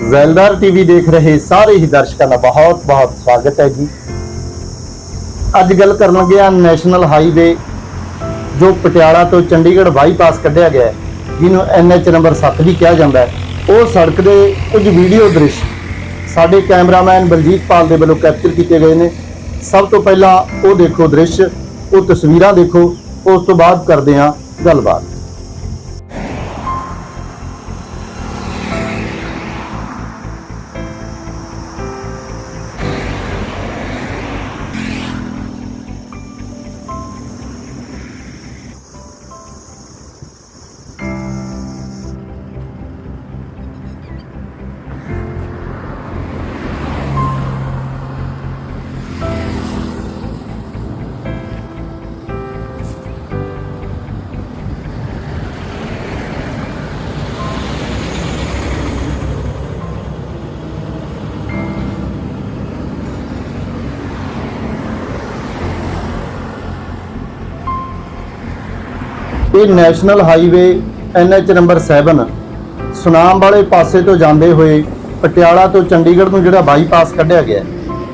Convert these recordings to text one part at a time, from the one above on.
ਜ਼ੈਲਦਾਰ TV ਦੇਖ ਰਹੇ ਸਾਰੇ ਹੀ ਦਰਸ਼ਕਾਂ ਦਾ ਬਹੁਤ-ਬਹੁਤ ਸਵਾਗਤ ਹੈ ਜੀ। ਅੱਜ ਗੱਲ ਕਰਨ ਲੱਗੇ ਆ ਨੈਸ਼ਨਲ ਹਾਈਵੇ, ਜੋ ਪਟਿਆਲਾ ਤੋਂ ਚੰਡੀਗੜ੍ਹ ਬਾਈਪਾਸ ਕੱਢਿਆ ਗਿਆ ਹੈ, ਜਿਹਨੂੰ ਐਨਐਚ ਨੰਬਰ 7 ਵੀ ਕਿਹਾ ਜਾਂਦਾ ਹੈ। ਉਹ ਸੜਕ ਦੇ ਕੁਝ ਵੀਡੀਓ ਦ੍ਰਿਸ਼ ਸਾਡੇ ਕੈਮਰਾਮੈਨ ਬਲਜੀਤ ਪਾਲ ਦੇ ਵੱਲੋਂ ਕੈਪਚਰ ਕੀਤੇ ਗਏ ਨੇ। ਸਭ ਤੋਂ ਪਹਿਲਾਂ ਉਹ ਦੇਖੋ ਦ੍ਰਿਸ਼, ਉਹ ਤਸਵੀਰਾਂ ਦੇਖੋ, ਉਸ ਤੋਂ ਬਾਅਦ ਕਰਦੇ ਹਾਂ ਗੱਲਬਾਤ। ਇਹ national highway NH number 7 Sunam ਵਾਲੇ ਪਾਸੇ ਤੋਂ ਜਾਂਦੇ ਹੋਏ ਪਟਿਆਲਾ ਤੋਂ ਚੰਡੀਗੜ੍ਹ ਨੂੰ ਜਿਹੜਾ ਬਾਈਪਾਸ ਕੱਢਿਆ ਗਿਆ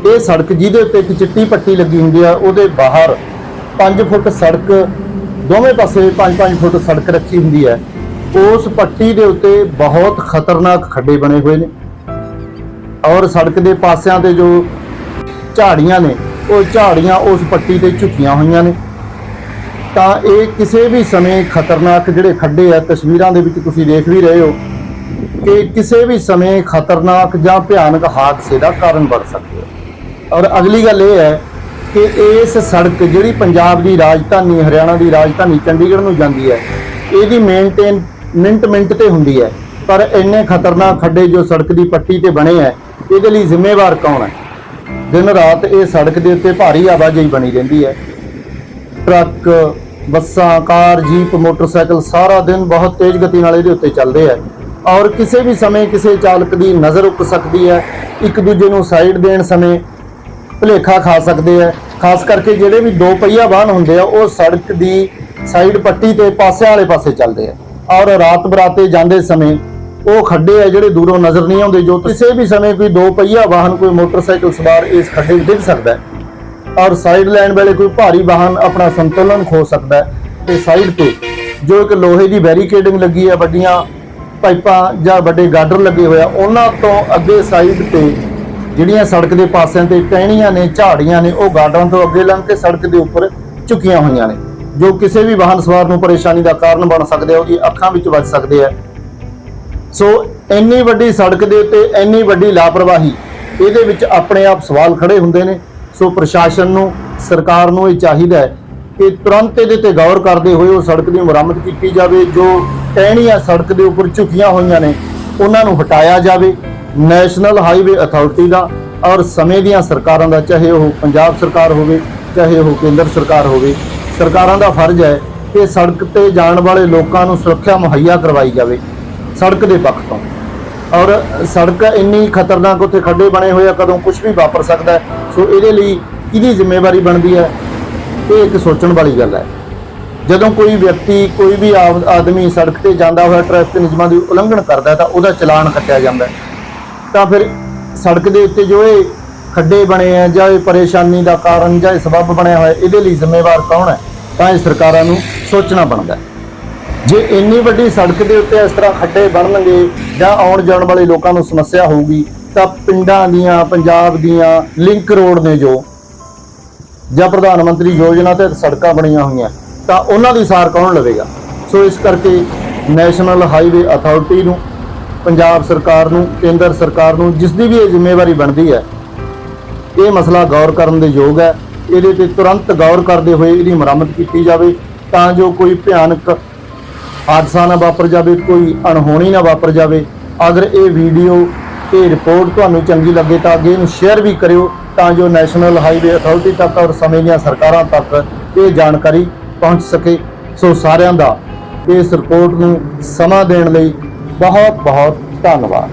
ਇਹ ਸੜਕ ਜਿਹਦੇ ਉੱਤੇ ਇੱਕ ਚਿੱਟੀ ਪੱਟੀ ਲੱਗੀ ਹੁੰਦੀ ਆ, ਉਹਦੇ ਬਾਹਰ 5 ਫੁੱਟ ਸੜਕ, ਦੋਵੇਂ ਪਾਸੇ 5-5 ਫੁੱਟ ਸੜਕ ਰੱਖੀ ਹੁੰਦੀ ਹੈ। ਉਸ ਪੱਟੀ ਦੇ ਉੱਤੇ ਬਹੁਤ ਖਤਰਨਾਕ ਖੱਡੇ ਬਣੇ ਹੋਏ ਨੇ। ਔਰ ਸੜਕ ਦੇ ਪਾਸਿਆਂ ਤੇ ਜੋ ਝਾੜੀਆਂ ਨੇ, ਉਹ ਝਾੜੀਆਂ ਉਸ ਪੱਟੀ ਤੇ ਝੁਕੀਆਂ ਹੋਈਆਂ ਨੇ। ਤਾਂ ਇਹ ਕਿਸੇ ਵੀ ਸਮੇਂ ਖਤਰਨਾਕ ਜਿਹੜੇ ਖੱਡੇ ਆ, ਤਸਵੀਰਾਂ ਦੇ ਵਿੱਚ ਤੁਸੀਂ ਦੇਖ ਵੀ ਰਹੇ ਹੋ ਕਿ ਕਿਸੇ ਵੀ ਸਮੇਂ ਖਤਰਨਾਕ ਜਾਂ ਭਿਆਨਕ ਹਾਦਸੇ ਦਾ ਕਾਰਨ ਬਣ ਸਕਦੇ ਹੋ। ਔਰ ਅਗਲੀ ਗੱਲ ਇਹ ਹੈ ਕਿ ਇਸ ਸੜਕ ਜਿਹੜੀ ਪੰਜਾਬ ਦੀ ਰਾਜਧਾਨੀ, ਹਰਿਆਣਾ ਦੀ ਰਾਜਧਾਨੀ ਚੰਡੀਗੜ੍ਹ ਨੂੰ ਜਾਂਦੀ ਹੈ, ਇਹਦੀ ਮੇਨਟੇਨ ਮਿੰਟ ਮਿੰਟ ਤੇ ਹੁੰਦੀ ਹੈ। ਪਰ ਇੰਨੇ ਖਤਰਨਾਕ ਖੱਡੇ ਜੋ ਸੜਕ ਦੀ ਪੱਟੀ ਤੇ ਬਣੇ ਹੈ, ਇਹਦੇ ਲਈ ਜ਼ਿੰਮੇਵਾਰ ਕੌਣ ਹੈ? ਦਿਨ ਰਾਤ ਇਹ ਸੜਕ ਦੇ ਉੱਤੇ ਭਾਰੀ ਆਵਾਜਾਈ ਬਣੀ ਰਹਿੰਦੀ ਹੈ। ਟਰੱਕ ਬੱਸਾਂ, ਕਾਰ, ਜੀਪ, ਮੋਟਰਸਾਈਕਲ ਸਾਰਾ ਦਿਨ ਬਹੁਤ ਤੇਜ਼ ਗਤੀ ਨਾਲ ਇਹਦੇ ਉੱਤੇ ਚੱਲਦੇ ਆ। ਔਰ ਕਿਸੇ ਵੀ ਸਮੇਂ ਕਿਸੇ ਚਾਲਕ ਦੀ ਨਜ਼ਰ ਉੱਕ ਸਕਦੀ ਹੈ। ਇੱਕ ਦੂਜੇ ਨੂੰ ਸਾਈਡ ਦੇਣ ਸਮੇਂ ਭੁਲੇਖਾ ਖਾ ਸਕਦੇ ਆ। ਖਾਸ ਕਰਕੇ ਜਿਹੜੇ ਵੀ ਦੋ ਪਹੀਆ ਵਾਹਨ ਹੁੰਦੇ ਆ, ਉਹ ਸੜਕ ਦੀ ਸਾਈਡ ਪੱਟੀ ਤੇ ਪਾਸੇ ਵਾਲੇ ਪਾਸੇ ਚੱਲਦੇ ਆ। ਔਰ ਰਾਤ ਬਰਾਤੇ ਜਾਂਦੇ ਸਮੇਂ ਉਹ ਖੱਡੇ ਆ ਜਿਹੜੇ ਦੂਰੋਂ ਨਜ਼ਰ ਨਹੀਂ ਆਉਂਦੇ। ਜੋ ਕਿਸੇ ਵੀ ਸਮੇਂ ਕੋਈ ਦੋ ਪਹੀਆ ਵਾਹਨ, ਕੋਈ ਮੋਟਰਸਾਈਕਲ ਸਵਾਰ ਇਸ ਖੱਡੇ ਵਿੱਚ ਡਿੱਗ ਸਕਦਾ ਹੈ। ਔਰ ਸਾਈਡ ਲੈਣ ਵੇਲੇ ਕੋਈ ਭਾਰੀ ਵਾਹਨ ਆਪਣਾ ਸੰਤੁਲਨ ਖੋ ਸਕਦਾ ਹੈ। ਤੇ ਸਾਈਡ ਤੇ ਜੋ ਇੱਕ ਲੋਹੇ ਦੀ ਬੈਰੀਕੇਡਿੰਗ ਲੱਗੀ ਹੈ, ਵੱਡੀਆਂ ਪਾਈਪਾਂ ਜਾਂ ਵੱਡੇ ਗਾਡਰ ਲੱਗੇ ਹੋਇਆ ਉਹਨਾਂ ਤੋਂ ਅੱਗੇ ਸਾਈਡ ਤੇ ਜਿਹੜੀਆਂ ਸੜਕ ਦੇ ਪਾਸਿਆਂ ਤੇ ਟਹਿਣੀਆਂ ਨੇ, ਝਾੜੀਆਂ ਨੇ, ਉਹ ਗਾਡਰਾਂ ਤੋਂ ਅੱਗੇ ਲੰਘ ਕੇ ਸੜਕ ਦੇ ਉੱਪਰ ਝੁਕੀਆਂ ਹੋਈਆਂ ਨੇ। ਜੋ ਕਿਸੇ ਵੀ ਵਾਹਨ ਸਵਾਰ ਨੂੰ ਪਰੇਸ਼ਾਨੀ ਦਾ ਕਾਰਨ ਬਣ ਸਕਦੇ ਆ, ਉਹਦੀ ਅੱਖਾਂ ਵਿੱਚ ਵੱਜ ਸਕਦੇ ਆ। ਸੋ ਇੰਨੀ ਵੱਡੀ ਸੜਕ ਦੇ ਉੱਤੇ ਇੰਨੀ ਵੱਡੀ ਲਾਪਰਵਾਹੀ, ਇਹਦੇ ਵਿੱਚ ਆਪਣੇ ਆਪ ਸਵਾਲ ਖੜੇ ਹੁੰਦੇ ਨੇ। ਸੋ ਪ੍ਰਸ਼ਾਸਨ ਨੂੰ, ਸਰਕਾਰ ਨੂੰ ਇਹ ਚਾਹੀਦਾ ਹੈ ਕਿ ਤੁਰੰਤ ਇਹਦੇ ਤੇ ਗੌਰ ਕਰਦੇ ਹੋਏ ਉਹ ਸੜਕ ਦੀ ਮੁਰੰਮਤ ਕੀਤੀ ਜਾਵੇ, ਜੋ ਟਹਿਣੀਆਂ ਸੜਕ ਦੇ ਉੱਪਰ ਝੁਕੀਆਂ ਹੋਈਆਂ ਨੇ, ਉਹਨਾਂ ਨੂੰ ਹਟਾਇਆ ਜਾਵੇ ਨੈਸ਼ਨਲ ਹਾਈਵੇ ਅਥਾਰਟੀ ਦਾ ਔਰ ਸਮੇਂ ਦੀਆਂ ਸਰਕਾਰਾਂ ਦਾ, ਚਾਹੇ ਉਹ ਪੰਜਾਬ ਸਰਕਾਰ ਹੋਵੇ, ਚਾਹੇ ਉਹ ਕੇਂਦਰ ਸਰਕਾਰ ਹੋਵੇ, ਸਰਕਾਰਾਂ ਦਾ ਫਰਜ਼ ਹੈ ਕਿ ਸੜਕ ਤੇ ਜਾਣ ਵਾਲੇ ਲੋਕਾਂ ਨੂੰ ਸੁਰੱਖਿਆ ਮੁਹੱਈਆ ਕਰਵਾਈ ਜਾਵੇ, ਸੜਕ ਦੇ ਪੱਖ ਤੋਂ ਔਰ ਸੜਕ ਇੰਨੀ ਖਤਰਨਾਕ ਉੱਥੇ ਖੱਡੇ ਬਣੇ ਹੋਏ ਆ, ਕਦੋਂ ਕੁਝ ਵੀ ਵਾਪਰ ਸਕਦਾ ਹੈ। ਸੋ ਇਹਦੇ ਲਈ ਕਿਹਦੀ ਜ਼ਿੰਮੇਵਾਰੀ ਬਣਦੀ ਹੈ? ਇਹ ਇੱਕ ਸੋਚਣ ਵਾਲੀ ਗੱਲ ਹੈ। ਜਦੋਂ ਕੋਈ ਵਿਅਕਤੀ ਕੋਈ ਵੀ ਆਦਮੀ ਸੜਕ ਤੇ ਜਾਂਦਾ ਹੋਇਆ ਟ੍ਰੈਫਿਕ ਨਿਯਮਾਂ ਦੀ ਉਲੰਘਣ ਕਰਦਾ ਤਾਂ ਉਹਦਾ ਚਲਾਨ ਕੱਟਿਆ ਜਾਂਦਾ ਤਾਂ ਫਿਰ ਸੜਕ ਦੇ ਉੱਤੇ ਜੋ ਇਹ ਖੱਡੇ ਬਣੇ ਆ ਜਾਂ ਇਹ ਪਰੇਸ਼ਾਨੀ ਦਾ ਕਾਰਨ ਜਾਂ ਇਹ ਸਬਬ ਬਣਿਆ ਹੋਇਆ, ਇਹਦੇ ਲਈ ਜ਼ਿੰਮੇਵਾਰ ਕੌਣ ਹੈ? ਤਾਂ ਇਹ ਸਰਕਾਰਾਂ ਨੂੰ ਸੋਚਣਾ ਬਣਦਾ ਜੇ ਇੰਨੀ ਵੱਡੀ ਸੜਕ ਦੇ ਉੱਤੇ ਇਸ ਤਰ੍ਹਾਂ ਖੱਡੇ ਬਣਨਗੇ ਜਾਂ ਆਉਣ ਜਾਣ ਵਾਲੇ ਲੋਕਾਂ ਨੂੰ ਸਮੱਸਿਆ ਹੋਊਗੀ ਤਾਂ ਪਿੰਡਾਂ ਦੀਆਂ, ਪੰਜਾਬ ਦੀਆਂ ਲਿੰਕ ਰੋਡ ਨੇ ਜੋ, ਜਾਂ ਪ੍ਰਧਾਨ ਮੰਤਰੀ ਯੋਜਨਾ ਤੇ ਸੜਕਾਂ ਬਣੀਆਂ ਹੋਈਆਂ, ਤਾਂ ਉਹਨਾਂ ਦੀ ਸਾਰ ਕੌਣ ਲਵੇਗਾ? ਸੋ ਇਸ ਕਰਕੇ ਨੈਸ਼ਨਲ ਹਾਈਵੇ ਅਥਾਰਟੀ ਨੂੰ, ਪੰਜਾਬ ਸਰਕਾਰ ਨੂੰ, ਕੇਂਦਰ ਸਰਕਾਰ ਨੂੰ ਜਿਸ ਦੀ ਵੀ ਇਹ ਜ਼ਿੰਮੇਵਾਰੀ ਬਣਦੀ ਹੈ, ਇਹ ਮਸਲਾ ਗੌਰ ਕਰਨ ਦੇ ਯੋਗ ਹੈ। ਇਹਦੇ ਤੇ ਤੁਰੰਤ ਗੌਰ ਕਰਦੇ ਹੋਏ ਇਹਦੀ ਮੁਰੰਮਤ ਕੀਤੀ ਜਾਵੇ, ਤਾਂ ਜੋ ਕੋਈ ਭਿਆਨਕ ਹਾਦਸਾ ਨਾ ਵਾਪਰ ਜਾਵੇ, ਕੋਈ ਅਣਹੋਣੀ ਨਾ ਵਾਪਰ ਜਾਵੇ। ਅਗਰ ਇਹ ਵੀਡੀਓ ਤੇ ਰਿਪੋਰਟ ਤੁਹਾਨੂੰ ਚੰਗੀ ਲੱਗੇ ਤਾਂ ਅੱਗੇ ਇਹਨੂੰ ਸ਼ੇਅਰ ਵੀ ਕਰਿਓ ਤਾਂ ਜੋ ਨੈਸ਼ਨਲ ਹਾਈਵੇ ਅਥਾਰਟੀ ਤੱਕ ਔਰ ਸਮੇਂ ਦੀਆਂ ਸਰਕਾਰਾਂ ਤੱਕ ਇਹ ਜਾਣਕਾਰੀ ਪਹੁੰਚ ਸਕੇ। ਸੋ ਸਾਰਿਆਂ ਦਾ ਇਸ ਰਿਪੋਰਟ ਨੂੰ ਸਮਾਂ ਦੇਣ ਲਈ ਬਹੁਤ ਬਹੁਤ ਧੰਨਵਾਦ।